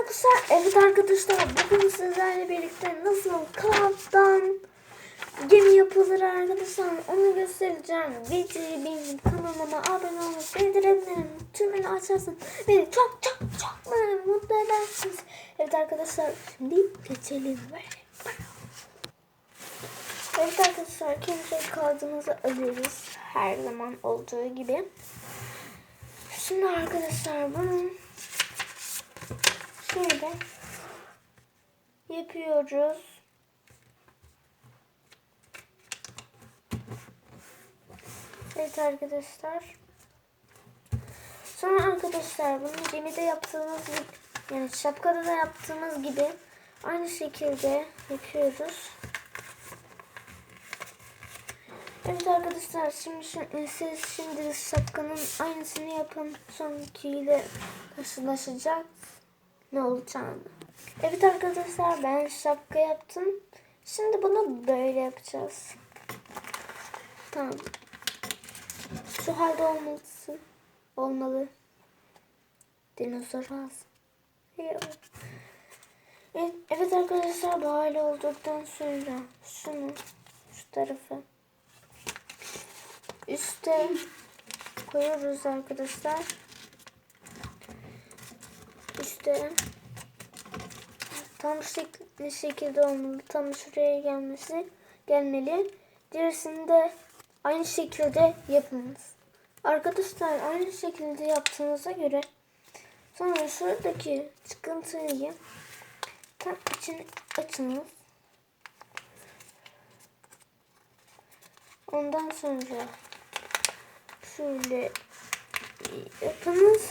arkadaşlar. Evet arkadaşlar bugün sizlerle birlikte nasıl kaptan gemi yapılır arkadaşlar onu göstereceğim. Videoyu benim kanalıma abone olup bildirimlerimi tümünü açarsın. Beni çok çok çok mutlu edersiniz. Evet arkadaşlar şimdi geçelim. Evet arkadaşlar kimse kağıdımızı alıyoruz. Her zaman olduğu gibi. Şimdi arkadaşlar bunun şöyle yapıyoruz. Evet arkadaşlar. Sonra arkadaşlar bunu gemide yaptığımız gibi yani şapkada da yaptığımız gibi aynı şekilde yapıyoruz. Evet arkadaşlar şimdi şu- siz şimdi şapkanın aynısını yapın sonrakiyle karşılaşacak ne olacağını. Evet arkadaşlar ben şapka yaptım. Şimdi bunu böyle yapacağız. Tamam. Şu halde olmalısın. Olmalı. Dinozor ağzı. Evet. Evet, arkadaşlar bu hale olduktan sonra şunu şu tarafa üste koyuyoruz arkadaşlar. İşte tam şekli şekilde olmalı. Tam şuraya gelmesi gelmeli. Diğerisini de aynı şekilde yapınız. Arkadaşlar aynı şekilde yaptığınıza göre sonra şuradaki çıkıntıyı tam içine açınız. Ondan sonra şöyle yapınız.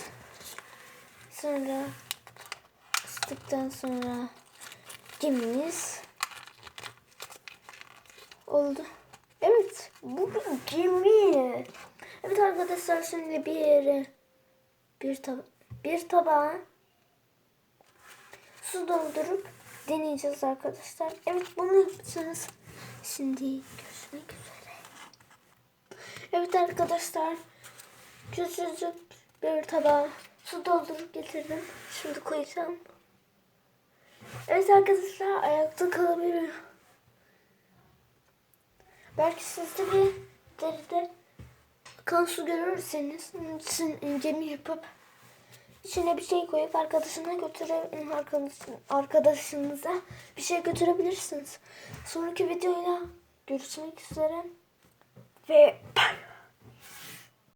Sonra ısıttıktan sonra gemimiz oldu. Evet bu bir gemi. Evet arkadaşlar şimdi bir bir taba bir tabağa su doldurup deneyeceğiz arkadaşlar. Evet bunu yapacağız. Şimdi görüşmek üzere. Evet arkadaşlar küçücük bir tabağa su doldurup getirdim. Şimdi koyacağım. Evet arkadaşlar ayakta kalabilir. Belki siz de bir deride kan su görürseniz için gemi yapıp içine bir şey koyup arkadaşına götüre arkadaşın, arkadaşınıza bir şey götürebilirsiniz. Sonraki videoyla görüşmek üzere ve bye.